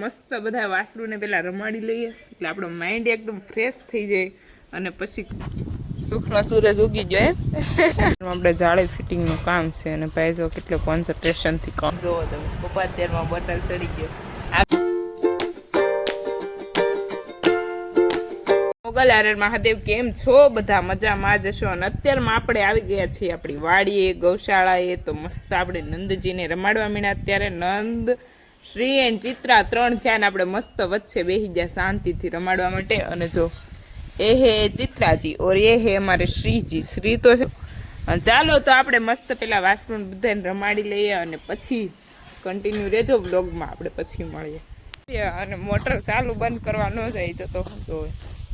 મસ્ત બધા વાસરુને પહેલાં રમાડી લઈએ. એટલે આપણો માઇન્ડ એકદમ ફ્રેશ થઈ જાય અને પછી સુખમાં સૂરજ ઉગી જાય આપણે જાળે ફિટિંગનું કામ છે અને ભાઈ જો કેટલો કોન્સન્ટ્રેશનથી કામ. જોવો તમે પપ્પા અત્યારમાં બટન ચડી ગયો. મોગલ આરર મહાદેવ કેમ છો બધા મજામાં જશો અને અત્યારમાં આપણે આવી ગયા છીએ આપણી વાડીએ ગૌશાળાએ. તો મસ્ત આપણે નંદજીને રમાડવા મીણા અત્યારે નંદ શ્રી એન્ડ ચિત્રા ત્રણ થયા ને આપણે મસ્ત વચ્ચે બેસી ગયા શાંતિથી રમાડવા માટે. અને જો એ હે ચિત્રાજી, ઓર એ હે અમારે શ્રીજી. શ્રી તો ચાલો તો આપણે મસ્ત પેલા વાસણ બધાને રમાડી લઈએ અને પછી કન્ટિન્યુ રહેજો બ્લોગમાં આપણે પછી મળીએ. અને મોટર ચાલુ બંધ કરવા ન જાય તો તો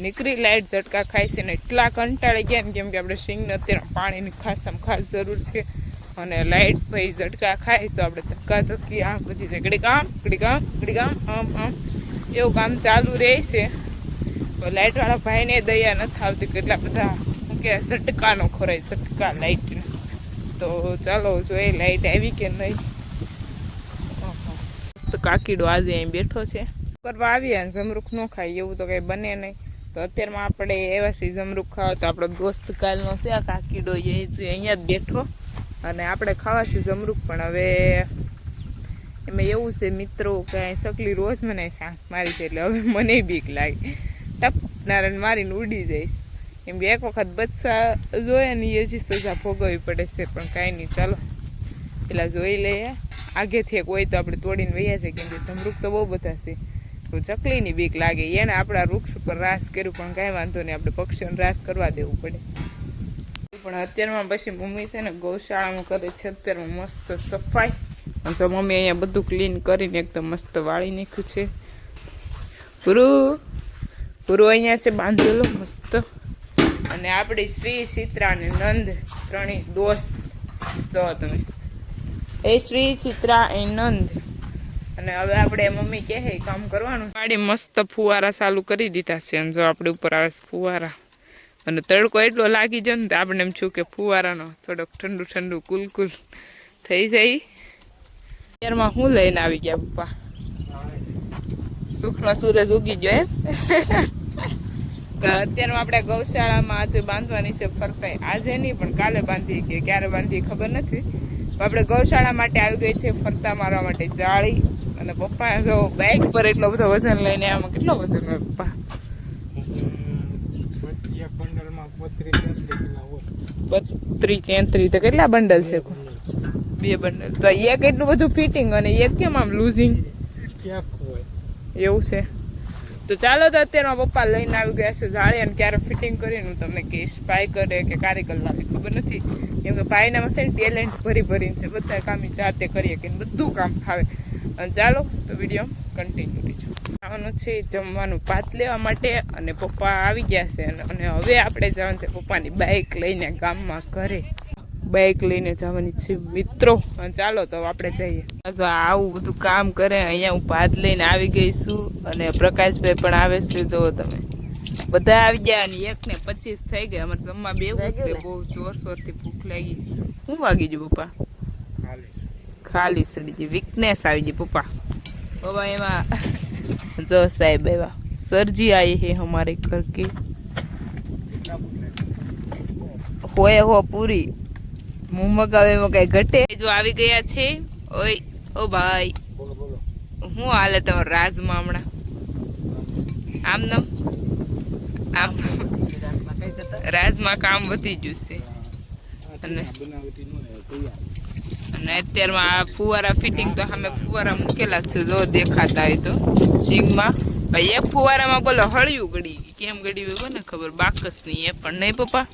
નીકળી લાઈટ ઝટકા ખાય છે ને એટલા કંટાળી ગયા ને કેમ કે આપણે સિંગને અત્યારે પાણીની ખાસમ ખાસ જરૂર છે. અને લાઈટ ભાઈ ઝટકા ખાય તો આપણે ધક્કા ધક્કી, આમ બધી છે ઘડીક આમ ઘડીક આમ ઘડીક આમ આમ એવું કામ ચાલુ રહે છે. લાઇટવાળા ભાઈને દયા નથી આવતી કેટલા બધા શું કે ઝટકાનો ખોરાય, ઝટકા લાઇટને તો ચાલો જોઈએ લાઇટ આવી કે નહીં. કાકીડો આજે અહીં બેઠો છે. કરવા આવીએ અને જમરૂખ ન ખાય એવું તો કંઈ બને નહીં. તો અત્યારમાં આપણે એવા છે જમરૂખ ખાવા. તો આપણો દોસ્ત કાલનો છે, આ કાકીડો એ અહીંયા જ બેઠો. અને આપણે ખાવાશું છે જમરૂખ પણ હવે એમાં એવું છે, મિત્રો કે સકલી રોજ મને સાંસ મારી છે, એટલે હવે મને બીક લાગે. ટપ, નારાયણ મારીને ઉડી જઈશ. એમ એક વખત બચ્ચા જોઈએ ને એ જ સજા ભોગવવી પડે છે, પણ કાંઈ નહીં, ચાલો. પેલા જોઈ લઈએ. આગેથી એક હોય તો આપણે તોડીને વૈયા છે કેમ કે જમરૂખ તો બહુ બધા છે. તો ચકલીની બીક લાગે. એને આપણા વૃક્ષ ઉપર રાસ કર્યું, પણ કાંઈ વાંધો નહીં, આપણે પક્ષીઓને રાસ કરવા દેવું પડે. પણ અત્યારમાં પછી મમ્મી છે ને ગૌશાળામાં કરે છે. અત્યારમાં મસ્ત સફાઈ. અને જો મમ્મી અહીંયા બધું ક્લીન કરીને એકદમ મસ્ત વાળી નાખ્યું છે. ગુરુ ગુરુ અહીંયા છે બાંધેલો મસ્ત. અને આપણી શ્રી ચિત્રા અને નંદ ત્રણેય દોસ્ત. જો તમે. એ શ્રી ચિત્રા એ નંદ. અને હવે આપણે મમ્મી કહે કામ કરવાનું. પાડી મસ્ત ફુવારા ચાલુ કરી દીધા છે. અને જો આપણે ઉપર આવે ફુવારા અને તડકો એટલો લાગી જાય ને તો આપણે એમ છું કે ફુવારાનો થોડોક ઠંડુ ઠંડુ કુલકુલ થઈ જાય. અત્યારમાં હું લઈને આવી ગયા પપ્પા. સુખમાં સૂરજ ઉગી ગયો એમ. અત્યારમાં આપણે ગૌશાળામાં આજે બાંધવાની છે ફરતા. આજે નહીં, પણ કાલે બાંધીએ કે ક્યારે બાંધીએ ખબર નથી. આપણે ગૌશાળા માટે આવી ગઈ છે ફરતા મારવા માટે જાળી. અને પપ્પા જો બાઇક પર એટલો બધો વજન લઈને આમાં કેટલો વજન હોય પપ્પા? એક બંડલમાં પત્રીસ ત્રીસ કિલો હોય. બત્રી તેત્રી તો કેટલા બંડલ છે? બે બંડલ તો એક એટલું બધું ફિટિંગ અને એક કેમ આમ લૂઝિંગ હોય. એવું છે? તો ચાલો તો અત્યારમાં પપ્પા લઈને આવી ગયા છે જાળી અને ક્યારે ફિટિંગ કરીને હું તમને કહીશ ભાઈ કરે કે કારીગર લાવે ખબર નથી. કેમ કે ભાઈનામાં છે ને ટેલેન્ટ ભરી ભરીને છે. બધા કામ જાતે કરીએ કે બધું કામ ફાવે. અને ચાલો તો વીડિયો કન્ટિન્યુ રહેજો ખાવાનું છે જમવાનું ભાત લેવા માટે અને પપ્પા આવી ગયા છે અને હવે આપણે જવાનું છે પપ્પાની બાઇક લઈને ગામમાં ઘરે. બાઇક લઈને જવાની છે મિત્રો. ચાલો તો આપણે જઈએ. તો આવું બધું કામ કરે અહીંયા હું ભાત લઈને આવી ગઈ છું અને પ્રકાશભાઈ પણ આવે છે જુઓ તમે. બધા આવી ગયા અને એક ને પચીસ થઈ ગયા. અમારે જમવા બેવું છે બહુ જોર જોરથી ભૂખ લાગી શું વાગી ગયું પપ્પા? ખાલી. ખાલી સડી ગઈ. વીકનેસ આવી ગઈ પપ્પા. પપ્પા એમાં जो સાહેબ એવા સરજી जी હે हैं हमारे घर के होए हो पूरी मुँह मगावे में कई घटे આવી ગયા છે. ઓય ઓ ભાઈ. હું હાલે તમારો રાજમાં હમણાં? આમ નમ આમ. રાજમાં કામ વધી ગયું છે. અને અને અત્યારમાં આ ફુવારા ફિટિંગ તો સામે ફુવારા મૂકેલા છે, જો દેખાતા હોય તો. સિંગમાં. ભાઈ, એ ફુવારામાં બોલો હળિયું ગળી. કેમ ગળી ગઈ કોને ખબર? બાકસ નહીં એ પણ નહીં પપ્પા?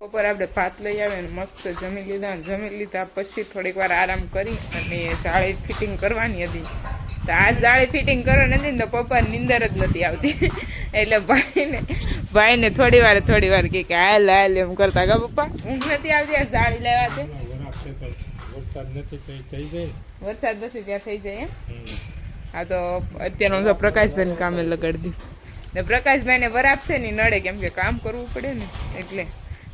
બપોર આપણે ભાત લઈ આવે ને મસ્ત જમી લીધા ને જમી લીધા પછી થોડીક વાર આરામ કરી અને જાળી ફિટિંગ કરવાની હતી. તો આ જાળી ફિટિંગ કરવાની હતી ને તો પપ્પા નિંદર જ નથી આવતી. એટલે ભાઈને ભાઈને થોડી વાર થોડી વાર કહે કે હાલ હાલ એમ કરતા કા પપ્પા? ઊંઘ નથી આવતી આ સાડી લેવા છે. વરસાદ નથી થઈ જાય. વરસાદ નથી ત્યાં થઈ જાય એમ. આ તો અત્યારનો તો પ્રકાશભાઈને કામે લગાડી દીધું. ને પ્રકાશભાઈને વરાપ છે ને નડે કેમ કે કામ કરવું પડે ને એટલે.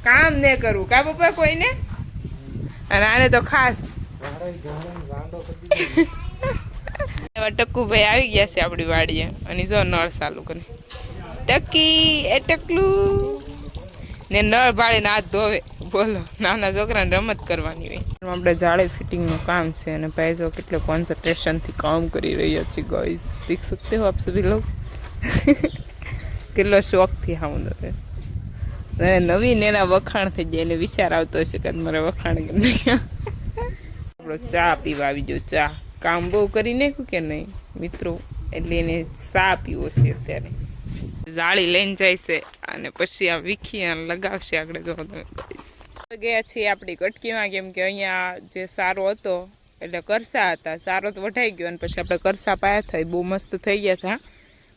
કામ ને કરવું. કા પપ્પા કોઈને? અને આને તો ખાસ. ટક્કુભાઈ આવી ગયા છે આપણી વાડીએ અને જો નળ ચાલુ કરી. ટકી, એ ટકલું. ને નળ ભાળીને હાથ ધોવે. બોલો, નાના છોકરાને રમત કરવાની હોય. આપણે જાળે ફિટિંગનું કામ છે અને ભાઈ જો કેટલો કોન્સન્ટ્રેશનથી કામ કરી રહ્યા છે ગાઈસ શીખ શકતે હો આપ સુધી લોગ કેટલો શોખથી હાઉં દે અને નવીન એના વખાણ થઈ જાય, એને વિચાર આવતો હશે કે મારે વખાણ કે નહીં આપણો ચા પીવા આવી ગયો, ચા. કામ બહુ કરી નાખ્યું કે નહીં? મિત્રો, એટલે એને ચા પીવો છે અત્યારે. જાળી લઈને જાય છે અને પછી આ વીખી અને લગાવશે આગળ જો ગયા છીએ આપણી કટકીમાં, કેમ કે અહીંયા જે સારો હતો, એટલે કરસા હતા. સારો તો વઢાઈ ગયો અને પછી આપણે કરસા પાયા થઈ બહુ મસ્ત થઈ ગયા હતા.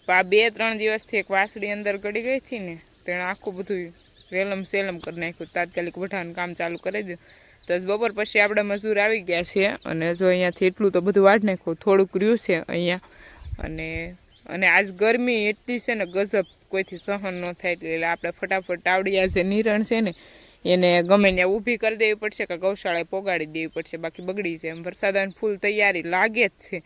પણ આ બે ત્રણ દિવસથી એક વાસળી અંદર ગળી ગઈ હતી ને તેણે આખું બધું વેલમ સેલમ કરી નાખ્યું. તાત્કાલિક વઢાનું કામ ચાલુ કરી દીધું. તો બપોર પછી આપણે મજૂર આવી ગયા છીએ અને જો અહીંયાથી એટલું તો બધું વાઢ નાખ્યું. થોડુંક રહ્યું છે અહીંયા. અને અને આજ ગરમી એટલી છે ને ગજબ કોઈથી સહન ન થાય એટલે આપણે ફટાફટ આવડિયા જે નિરણ છે ને, એને ગમે ત્યાં ઊભી કરી દેવી પડશે કે ગૌશાળાએ પોગાડી દેવી પડશે. બાકી બગડી છે એમ. વરસાદ ફૂલ તૈયારી લાગે જ છે.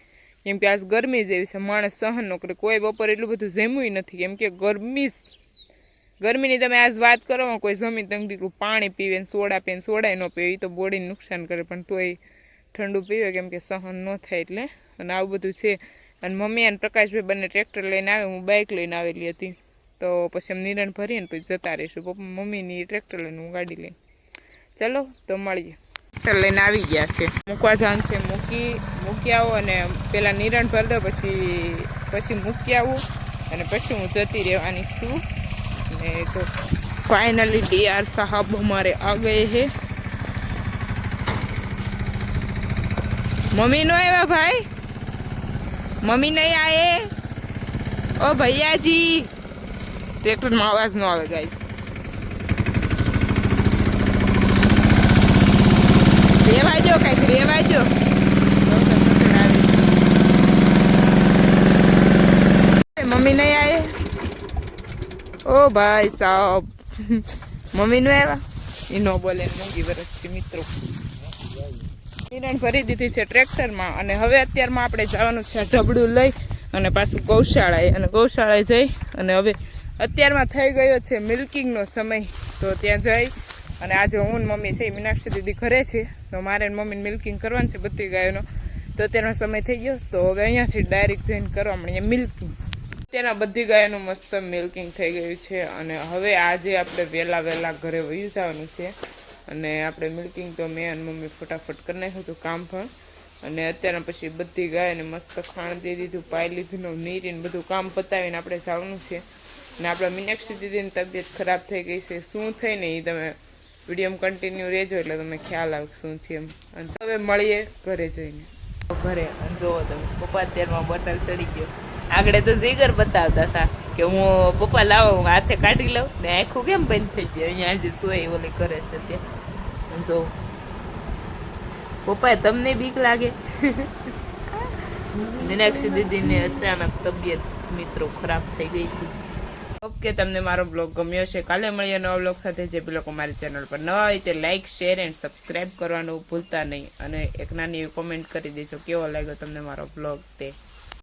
કેમ કે આજ ગરમી જેવી છે. માણસ સહન ન કરે. કોઈ બપોર એટલું બધું જમ્યું નથી. કેમ કે ગરમી ગરમીની તમે આજ વાત કરો, કોઈ જમીન તંગડીકું પાણી પીવે ને સોડા પીવે સોડાય ન પીવે એ તો બોડીને નુકસાન કરે. પણ તોય ઠંડુ પીવે, કેમ કે સહન ન થાય એટલે. અને આવું બધું છે. અને મમ્મી અને પ્રકાશભાઈ બંને ટ્રેક્ટર લઈને આવે, હું બાઇક લઈને આવેલી હતી. તો પછી અમે નિરણ ભરીને પછી જતા રહીશું. પપ્પા મમ્મીની ટ્રેક્ટર લઈને હું ગાડી લઈને. ચલો, તો મળીએ. ટ્રેક્ટર લઈને આવી ગયા છે. મૂકવા જાન છે, મૂકી મૂકી આવો અને પહેલાં નિરણ ભરી દો, પછી પછી મૂકી આવું અને પછી હું જતી રહેવાની છું. અને જો ફાઈનલી ડીઆર સાહબ અમારે આ ગયે હે. મમ્મી નો આવ્યા ભાઈ? મમ્મી નહીં આએ ઓ ભૈયાજી ટ્રેક્ટરમાં અવાજ ન આવે ગાય રેવાજો કંઈક રેવાજો મમ્મી નહીં આએ ઓ ભાઈ સાહેબ મમ્મી નું આવ્યા એ ન બોલે મૂકી વરસથી મિત્રો નિરણ ભરી દીધી છે ટ્રેક્ટરમાં અને હવે અત્યારમાં આપણે જવાનું છે ઢબડું લઈ અને પાછું ગૌશાળાએ. અને ગૌશાળાએ જઈ અને હવે અત્યારમાં થઈ ગયો છે મિલ્કિંગનો સમય. તો ત્યાં જઈ અને આજે હું મમ્મી છે મીનાક્ષી દીદી ઘરે છે. તો મારે મમ્મીને મિલ્કિંગ કરવાનું છે બધી ગાયોનો. તો અત્યારનો સમય થઈ ગયો. તો હવે અહીંયાથી ડાયરેક્ટ જઈને કરવા મળીએ મિલ્કિંગ. તેના બધી ગાયોનું મસ્ત મિલ્કિંગ થઈ ગયું છે. અને હવે આજે આપણે વહેલા વહેલા ઘરે વહી જવાનું છે. અને આપણે મિલ્કિંગ તો મેં અને મમ્મી ફટાફટ કરી નાખ્યું હતું કામ પણ. અને અત્યારે પછી બધી ગાયને મસ્ત ખાણ દઈ દીધું પાઈ લીધું નીરીને બધું કામ પતાવીને આપણે જવાનું છે. અને આપણા મીનાક્ષી દીદીની તબિયત ખરાબ થઈ ગઈ છે. શું થઈ ને એ તમે વીડિયો કન્ટિન્યુ રહેજો એટલે તમે ખ્યાલ આવે શું થયું એમ. અને હવે મળીએ ઘરે જઈને. ઘરે. અને જોવો તમે, પપ્પા અત્યારમાં બોટલ ચડી ગયો. આગળ તો જીગર બતાવતા હતા કે હું પપ્પા લાવો, હું હાથે કાઢી લઉં. ને આખું કેમ બંધ થઈ ગયું અહીંયા જે સોય ઓલી કરે છે ત્યાં જો. પપ્પા તમને બીક લાગે? મીનાક્ષી દીદીને અચાનક તબિયત મિત્રો ખરાબ થઈ ગઈ છે. ઓકે તમને મારો બ્લોગ ગમ્યો છે કાલે મળીએ નવા બ્લોગ સાથે. જે બી લોકો મારી ચેનલ પર નવા હોય તે લાઇક શેર એન્ડ સબસ્ક્રાઇબ કરવાનું ભૂલતા નહીં. અને એક નાની એવી કોમેન્ટ કરી દેજો. કેવો લાગ્યો તમને મારો બ્લોગ તે?